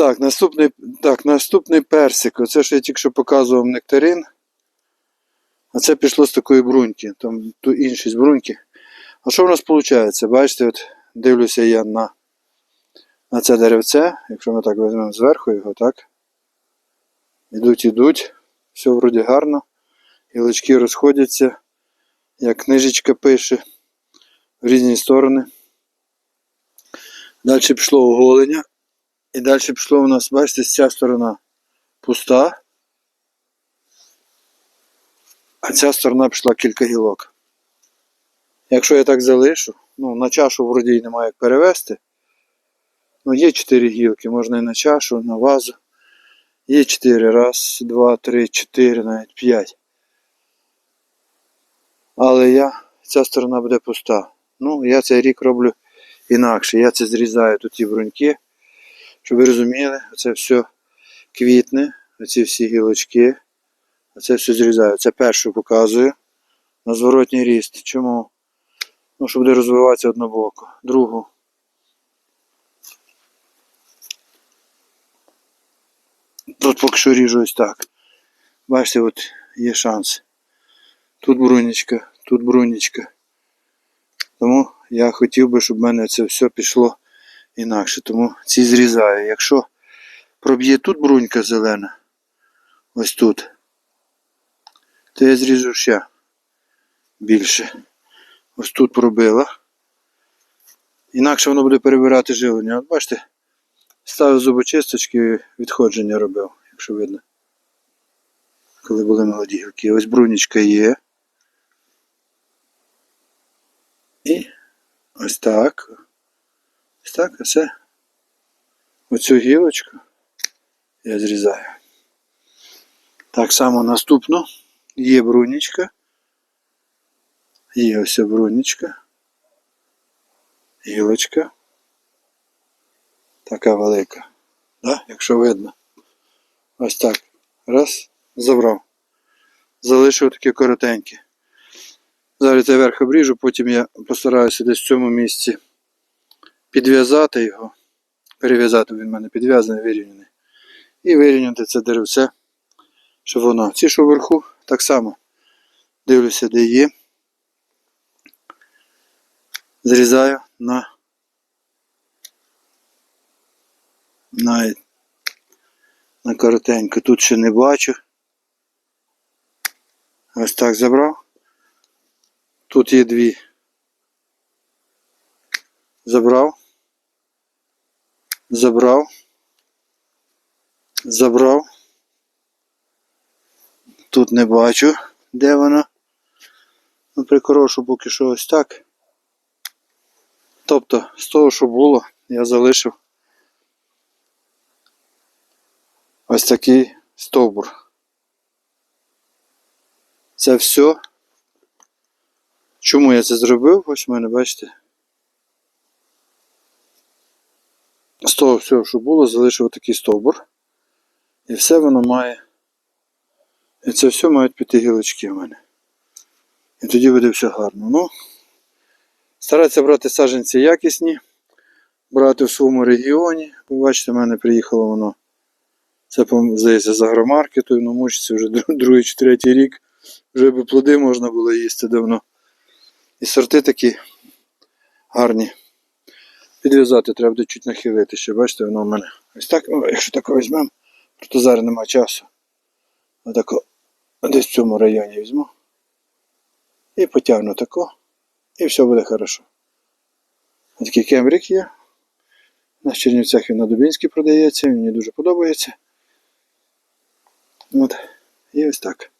Так, наступний, так, наступний персик. Оце що я тільки що показував нектарин. А це пішло з такої бруньки. Там ту інші бруньки. А що в нас виходить? Бачите, от дивлюся я на, на це деревце. Якщо ми так візьмемо зверху його, так? Ідуть, ідуть. Все вроді гарно. Гілочки розходяться, як книжечка пише в різні сторони. Далі пішло оголення. І далі пішло у нас, бачите, ця сторона пуста. А ця сторона пішла кілька гілок. Якщо я так залишу, ну на чашу вроді й немає як перевести. Ну, є 4 гілки, можна і на чашу, на вазу. Є 4. Раз, два, три, чотири, навіть 5. Але я, ця сторона буде пуста. Ну, я цей рік роблю інакше. Я це зрізаю тут ті бруньки. Щоб ви розуміли, це все квітне, оці всі гілочки. Оце все зрізаю. Це першу показую на зворотній ріст. Чому? Ну, щоб буде розвиватися однобоко. Другу. Тут поки що ріжу ось так. Бачите, от є шанс. Тут брунічка, тут брунічка. Тому я хотів би, щоб в мене це все пішло інакше. Тому ці зрізаю. Якщо проб'є тут брунька зелена, ось тут, то я зріжу ще більше. Ось тут пробила. Інакше воно буде перебирати жилення. От бачите, ставив зубочисточки, відходження робив, якщо видно. Коли були молоді гілки. Ось брунічка є. І ось так. Ось так, а оцю гілочку я зрізаю. Так само наступно є брунічка. Є ось брунічка. Гілочка. Така велика. Да? Якщо видно. Ось так. Раз, забрав. Залишив таке коротеньке. Зараз я верх обріжу, потім я постараюся десь в цьому місці підв'язати його. Перев'язати він в мене підв'язаний, вирівняний. І вирівняти це деревце, щоб воно. Ці, що вверху, так само. Дивлюся, де є. Зрізаю на на, на коротенько. Тут ще не бачу. Ось так забрав. Тут є дві. Забрав. Забрав. Забрав. Тут не бачу, де вона. Ну, прикорошу поки що ось так. Тобто, з того, що було, я залишив ось такий стовбур. Це все. Чому я це зробив? Ось у мене, бачите. З того всього, що було, залишив такий стовбур. І все воно має. І це все мають піти гілочки в мене. І тоді буде все гарно. Ну, старатися брати саджанці якісні, брати в своєму регіоні. Ви бачите, в мене приїхало воно. Це, здається, з агромаркету, ну мучиться вже другий чи третій рік. Вже би плоди можна було їсти давно. І сорти такі гарні. Підв'язати треба буде чуть нахилити ще, бачите, воно в мене. Ось так, ну, якщо таке візьмемо, то зараз немає часу. Отако десь в цьому районі візьму. І потягну тако. І все буде хорошо. Ось Такий кембрик є. На Чернівцях він на Дубінській продається, мені дуже подобається. От. І ось так.